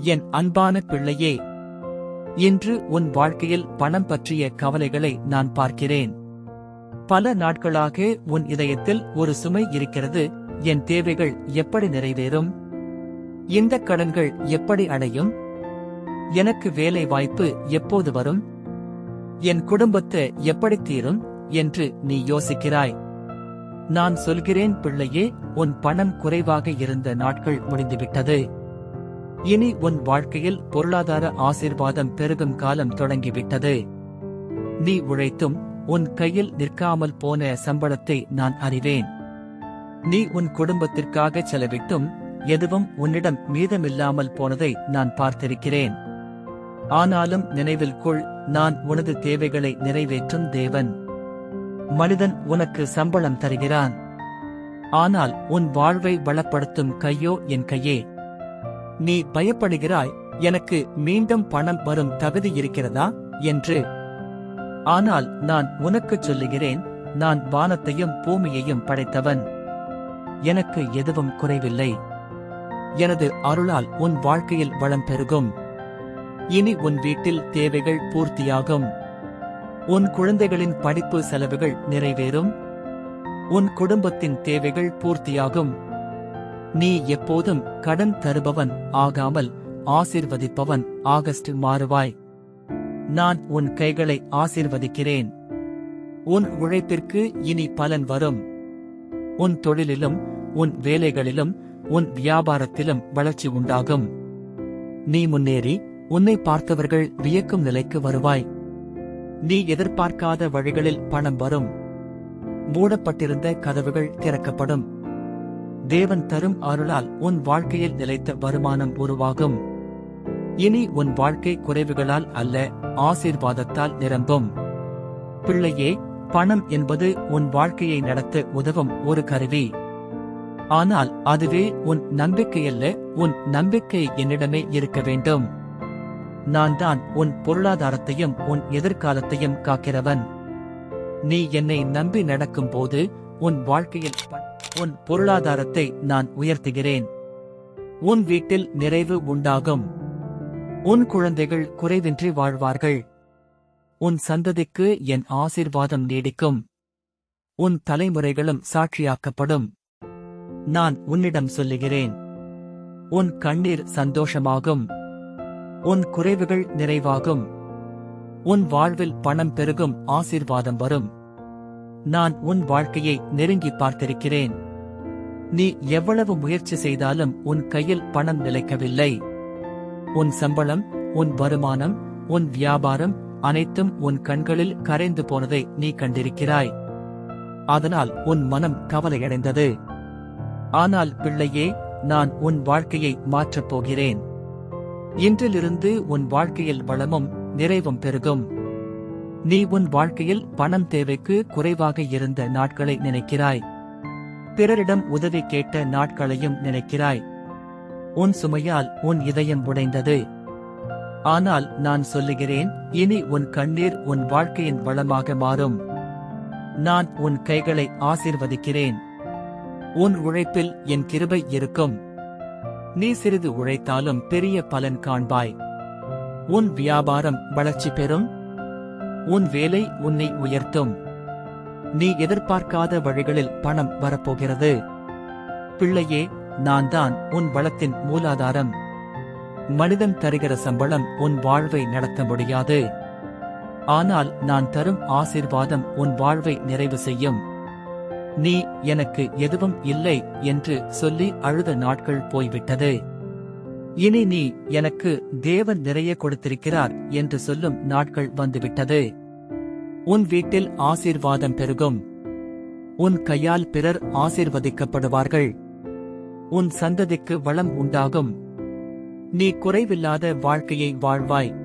என் அன்பான பிள்ளையே இன்று உன் வாழ்க்கையில் பணம் பற்றிய கவலைகளை நான் பார்க்கிறேன். பல நாட்களாக உன் இதயத்தில் ஒரு சுமை இருக்கிறது என் தேவைகள் எப்படி நிறைவேறும்? இந்த கடன்கள் எப்படி அடையும்? எனக்கு வேலை வாய்ப்பு எப்போது வரும்? என் குடும்பத்தை எப்படி தீரும் என்று நீ யோசிக்கிறாய். நான் சொல்கிறேன் பிள்ளையே உன் பணம் குறைவாக இருந்த நாட்கள் முடிந்துவிட்டது. இனி உன் வாழ்க்கையில் பொருளாதார ஆசீர்வாதம் பெருகும் காலம் தொடங்கிவிட்டது. நீ உழைத்தும் உன் கையில் நிற்காமல் போன சம்பளத்தை நான் அறிவேன். நீ உன் குடும்பத்திற்காக செலவிட்டும் எதுவும் உன்னிடம் மீதமில்லாமல் போனதை நான் பார்த்திருக்கிறேன். ஆனாலும் நினைவில் கொள் நான் உனது தேவைகளை நிறைவேற்றும் தேவன். மனிதன் உனக்கு சம்பளம் தருகிறான். ஆனால் உன் வாழ்வை வளப்படுத்தும் கையோ என் கையே. நீ பயப்படுகிறாய் எனக்கு மீண்டும் பணம் வரும் தகுதி இருக்கிறதா? என்று. ஆனால் நான் உனக்குச் சொல்லுகிறேன் நான் வானத்தையும் பூமியையும் படைத்தவன். எனக்கு எதுவும் குறைவில்லை. எனது அருளால் உன் வாழ்க்கையில் வளம் பெருகும். இனி உன் வீட்டில் தேவைகள் பூர்த்தியாகும். உன் குழந்தைகளின் படிப்பு செலவுகள் நிறைவேறும். உன் குடும்பத்தின் தேவைகள் பூர்த்தியாகும். நீ எப்போதும் கடன் தருபவன் ஆகாமல் ஆசிர்வதிப்பவன் ஆகஸ்ட் மாறுவாய். நான் உன் கைகளை ஆசிர்வதிக்கிறேன். உன் உழைப்பிற்கு இனி பலன் வரும். உன் தொழிலிலும் உன் வேலைகளிலும் உன் வியாபாரத்திலும் வளர்ச்சி உண்டாகும். நீ முன்னேறி உன்னை பார்த்தவர்கள் வியக்கும் நிலைக்கு வருவாய். நீ எதிர்பார்க்காத வழிகளில் பணம் வரும். மூடப்பட்டிருந்த கதவுகள் திறக்கப்படும். தேவன் தரும் அருளால் உன் வாழ்க்கையில் நிலைத்த வருமானம் உருவாகும். இனி உன் வாழ்க்கை குறைவுகளால் அல்ல ஆசீர்வாதத்தால் நிரம்பும். பிள்ளையே பணம் என்பது உன் வாழ்க்கையை நடத்த உதவும் ஒரு கருவி. ஆனால் அதுவே உன் நம்பிக்கையல்ல உன் நம்பிக்கை என்னிடமே இருக்க வேண்டும். நான் தான் உன் பொருளாதாரத்தையும் உன் எதிர்காலத்தையும் காக்கிறவன். நீ என்னை நம்பி நடக்கும் போது உன் வாழ்க்கையில் ப- உன் பொருளாதாரத்தை நான் உயர்த்துகிறேன். உன் வீட்டில் நிறைவு உண்டாகும். உன் குழந்தைகள் குறைவின்றி வாழ்வார்கள். உன் சந்ததிக்கு என் ஆசிர்வாதம் நீடிக்கும். உன் தலைமுறைகளும் சாட்சியாக்கப்படும். நான் உன்னிடம் சொல்லுகிறேன். உன் கண்ணீர் சந்தோஷமாகும். உன் குறைவுகள் நிறைவாகும். உன் வாழ்வில் பணம் பெருகும் ஆசீர்வாதம் வரும். நான் உன் வாழ்க்கையை நெருங்கி பார்த்திருக்கிறேன். நீ எவ்வளவு முயற்சி செய்தாலும் உன் கையில் பணம் நிலைக்கவில்லை. உன் சம்பளம் உன் வருமானம் உன் வியாபாரம் அனைத்தும் உன் கண்களில் கரைந்து போனதை நீ கண்டிருக்கிறாய். அதனால் உன் மனம் கவலையடைந்தது. ஆனால் பிள்ளையே நான் உன் வாழ்க்கையை மாற்றப் போகிறேன். இன்றிலிருந்து உன் வாழ்க்கையில் வளமும் நிறைவும் பெருகும். நீ உன் வாழ்க்கையில் பணம் தேவைக்கு குறைவாக இருந்த நாட்களை நினைக்கிறாய். பிறரிடம் உதவி கேட்ட நாட்களையும் நினைக்கிறாய். உன் சுமையால் உன் இதயம் உடைந்தது. ஆனால் நான் சொல்லுகிறேன் இனி உன் கண்ணீர் உன் வாழ்க்கையின் வளமாக மாறும். நான் உன் கைகளை ஆசீர்வதிக்கிறேன். உன் உழைப்பில் என் கிருபை இருக்கும். நீ சிறிது உழைத்தாலும் பெரிய பலன் காண்பாய். உன் வியாபாரம் வளர்ச்சி பெறும். உன் வேலை உன்னை உயர்த்தும். நீ எதிர்பார்க்காத வழிகளில் பணம் வரப்போகிறது. பிள்ளையே நான் தான் உன் வளத்தின் மூலாதாரம். மனிதன் தருகிற சம்பளம் உன் வாழ்வை நடத்த முடியாது. ஆனால் நான் தரும் ஆசீர்வாதம் உன் வாழ்வை நிறைவு செய்யும். நீ எனக்கு எதுவும் இல்லை என்று சொல்லி அழுத நாட்கள் போய்விட்டது. இனி நீ எனக்கு தேவன் நிறைய கொடுத்திருக்கிறார் என்று சொல்லும் நாட்கள் வந்துவிட்டது. உன் வீட்டில் ஆசீர்வாதம் பெருகும். உன் கையால் பிறர் ஆசீர்வதிக்கப்படுவார்கள். உன் சந்ததிக்கு வளம் உண்டாகும். நீ குறைவில்லாத வாழ்க்கையை வாழ்வாய்.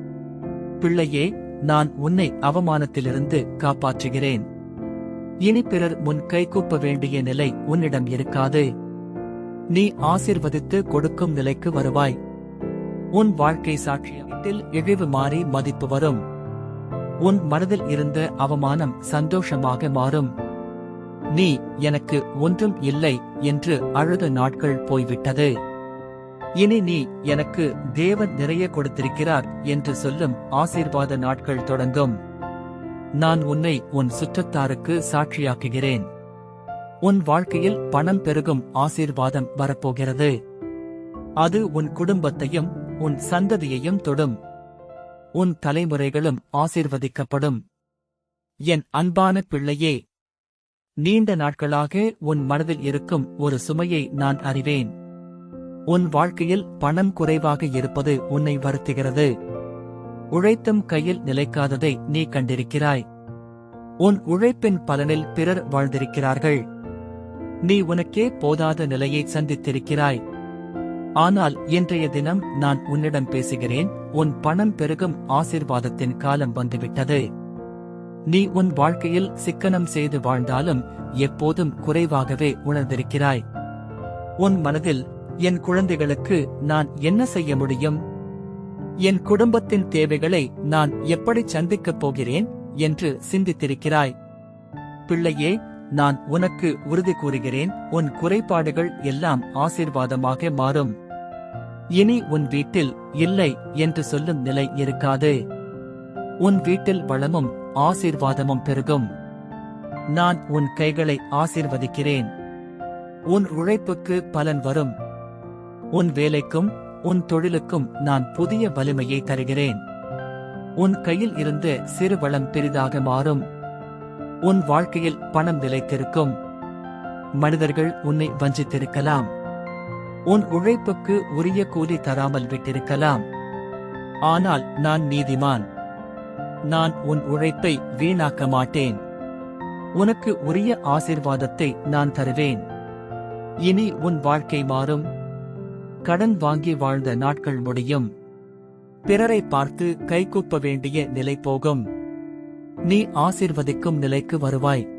பிள்ளையே நான் உன்னை அவமானத்திலிருந்து காப்பாற்றுகிறேன். இனி பிறர் முன் கைகூப்ப வேண்டிய நிலை உன்னிடம் இருக்காது. நீ ஆசிர்வதித்து கொடுக்கும் நிலைக்கு வருவாய். உன் வாழ்க்கை சாட்சியத்தில் இழிவு மாறி மதிப்பு வரும். உன் மனதில் இருந்த அவமானம் சந்தோஷமாக மாறும். நீ எனக்கு ஒன்றும் இல்லை என்று அழுத நாட்கள் போய்விட்டது. இனி நீ எனக்கு தேவன் நிறைய கொடுத்திருக்கிறார் என்று சொல்லும் ஆசீர்வாத நாட்கள் தொடங்கும். நான் உன்னை உன் சுற்றத்தாருக்கு சாட்சியாக்குகிறேன். உன் வாழ்க்கையில் பணம் பெருகும் ஆசீர்வாதம் வரப்போகிறது. அது உன் குடும்பத்தையும் உன் சந்ததியையும் தொடும். உன் தலைமுறைகளும் ஆசீர்வதிக்கப்படும். என் அன்பான பிள்ளையே நீண்ட நாட்களாக உன் மனதில் இருக்கும் ஒரு சுமையை நான் அறிவேன். உன் வாழ்க்கையில் பணம் குறைவாக இருப்பது உன்னை வருத்துகிறது. உழைத்தும் கையில் நிலைக்காததை நீ கண்டிருக்கிறாய். உன் உழைப்பின் பலனில் பிறர் வாழ்ந்திருக்கிறார்கள். நீ உனக்கே போதாத நிலையை சந்தித்திருக்கிறாய். ஆனால் இன்றைய தினம் நான் உன்னிடம் பேசுகிறேன் உன் பணம் பெருகும் ஆசீர்வாதத்தின் காலம் வந்துவிட்டது. நீ உன் வாழ்க்கையில் சிக்கனம் செய்து வாழ்ந்தாலும் எப்போதும் குறைவாகவே உணர்ந்திருக்கிறாய். உன் மனதில் என் குழந்தைகளுக்கு நான் என்ன செய்ய முடியும்? என் குடும்பத்தின் தேவைகளை நான் எப்படி சந்திக்கப் போகிறேன் என்று சிந்தித்திருக்கிறாய். பிள்ளையே நான் உனக்கு உறுதி கூறுகிறேன் உன் குறைபாடுகள் எல்லாம் ஆசீர்வாதமாக மாறும். இனி உன் வீட்டில் இல்லை என்று சொல்லும் நிலை இருக்காது. உன் வீட்டில் வளமும் ஆசீர்வாதமும் பெருகும். நான் உன் கைகளை ஆசீர்வதிக்கிறேன். உன் உழைப்புக்கு பலன் வரும். உன் வேலைக்கும் உன் தொழிலுக்கும் நான் புதிய வலிமையை தருகிறேன். உன் கையில் இருந்து சிறு வளம் பெரிதாக மாறும். உன் வாழ்க்கையில் பணம் நிலைத்திருக்கும். மனிதர்கள் உன்னை வஞ்சித்திருக்கலாம். உன் உழைப்புக்கு உரிய கூலி தராமல் விட்டிருக்கலாம். ஆனால் நான் நீதிமான். நான் உன் உழைப்பை வீணாக்க மாட்டேன். உனக்கு உரிய ஆசிர்வாதத்தை நான் தருவேன். இனி உன் வாழ்க்கை மாறும். கடன் வாங்கி வாழ்ந்த நாட்கள் முடியும். பிறரை பார்த்து கைகூப்ப வேண்டிய நிலை போகும். நீ ஆசிர்வதிக்கும் நிலைக்கு வருவாய்.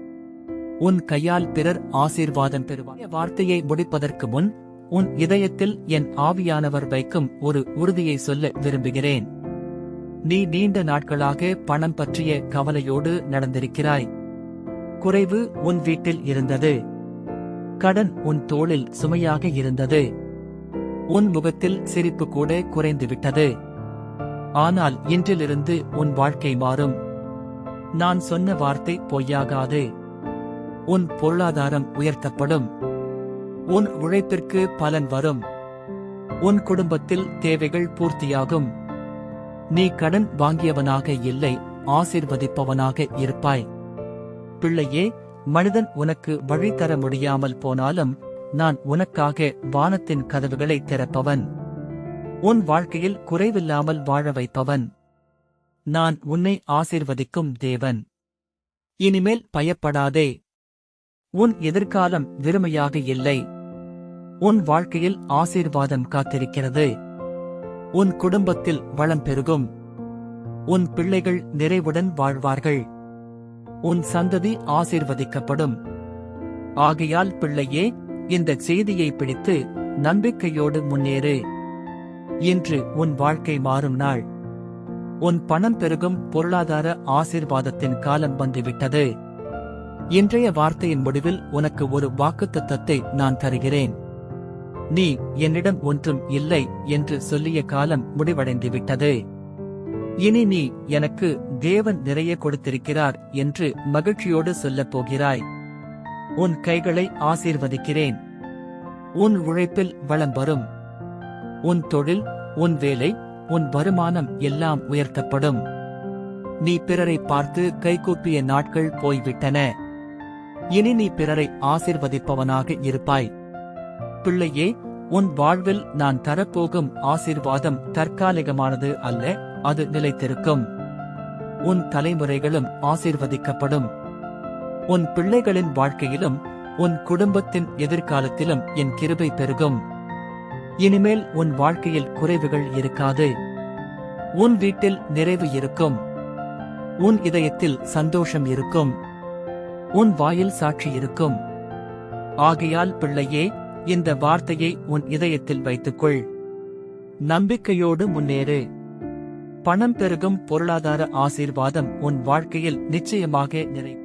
உன் கையால் பிறர் ஆசீர்வாதம் பெறுவாய் வார்த்தையை முடிப்பதற்கு முன் உன் இதயத்தில் என் ஆவியானவர் வைக்கும் ஒரு உறுதியை சொல்ல விரும்புகிறேன். நீ நீண்ட நாட்களாக பணம் பற்றிய கவலையோடு நடந்திருக்கிறாய். குறைவு உன் வீட்டில் இருந்தது. கடன் உன் தோளில் சுமையாக இருந்தது. உன் முகத்தில் சிரிப்பு கூட குறைந்துவிட்டது. ஆனால் இன்றிலிருந்து உன் வாழ்க்கை மாறும். நான் சொன்ன வார்த்தை பொய்யாகாது. உன் பொருளாதாரம் உயர்த்தப்படும். உன் உழைப்பிற்கு பலன் வரும். உன் குடும்பத்தில் தேவைகள் பூர்த்தியாகும். நீ கடன் வாங்கியவனாக இல்லை ஆசிர்வதிப்பவனாக இருப்பாய். பிள்ளையே மனிதன் உனக்கு வழி தர முடியாமல் போனாலும் நான் உனக்காக வானத்தின் கதவுகளை திறப்பவன். உன் வாழ்க்கையில் குறைவில்லாமல் வாழ வைப்பவன். நான் உன்னை ஆசிர்வதிக்கும் தேவன். இனிமேல் பயப்படாதே. உன் எதிர்காலம் வெறுமையாக இல்லை. உன் வாழ்க்கையில் ஆசீர்வாதம் காத்திருக்கிறது. உன் குடும்பத்தில் வளம் பெருகும். உன் பிள்ளைகள் நிறைவுடன் வாழ்வார்கள். உன் சந்ததி ஆசீர்வதிக்கப்படும். ஆகையால் பிள்ளையே இந்த செய்தியை பிடித்து நம்பிக்கையோடு முன்னேறு. இன்று உன் வாழ்க்கை மாறும் நாள். உன் பணம் பெருகும் பொருளாதார ஆசீர்வாதத்தின் காலம் வந்துவிட்டது. இன்றைய வார்த்தையின் முடிவில் உனக்கு ஒரு வாக்குத்தத்தத்தை நான் தருகிறேன். நீ என்னிடம் ஒன்றும் இல்லை என்று சொல்லிய காலம் முடிவடைந்துவிட்டது. இனி நீ எனக்கு தேவன் நிறைய கொடுத்திருக்கிறார் என்று மகிழ்ச்சியோடு சொல்லப் போகிறாய். உன் கைகளை ஆசீர்வதிக்கிறேன். உன் உழைப்பில் வளம் வரும். உன் தொழில் உன் வேலை உன் வருமானம் எல்லாம் உயர்த்தப்படும். நீ பிறரை பார்த்து கைகூப்பிய நாட்கள் போய்விட்டன. இனி நீ பிறரை ஆசிர்வதிப்பவனாக இருப்பாய். பிள்ளையே உன் வாழ்வில் நான் தரப்போகும் ஆசீர்வாதம் தற்காலிகமானது அல்ல அது நிலைத்திருக்கும். உன் தலைமுறைகளும் ஆசீர்வதிக்கப்படும். உன் பிள்ளைகளின் வாழ்க்கையிலும் உன் குடும்பத்தின் எதிர்காலத்திலும் என் கிருபை பெருகும். இனிமேல் உன் வாழ்க்கையில் குறைவுகள் இருக்காது. உன் வீட்டில் நிறைவு இருக்கும். உன் இதயத்தில் சந்தோஷம் இருக்கும். உன் வாயில் சாட்சி இருக்கும். ஆகையால் பிள்ளையே இந்த வார்த்தையை உன் இதயத்தில் வைத்துக்கொள். நம்பிக்கையோடு முன்னேறு. பணம் பெருகும் பொருளாதார ஆசீர்வாதம் உன் வாழ்க்கையில் நிச்சயமாக நிறை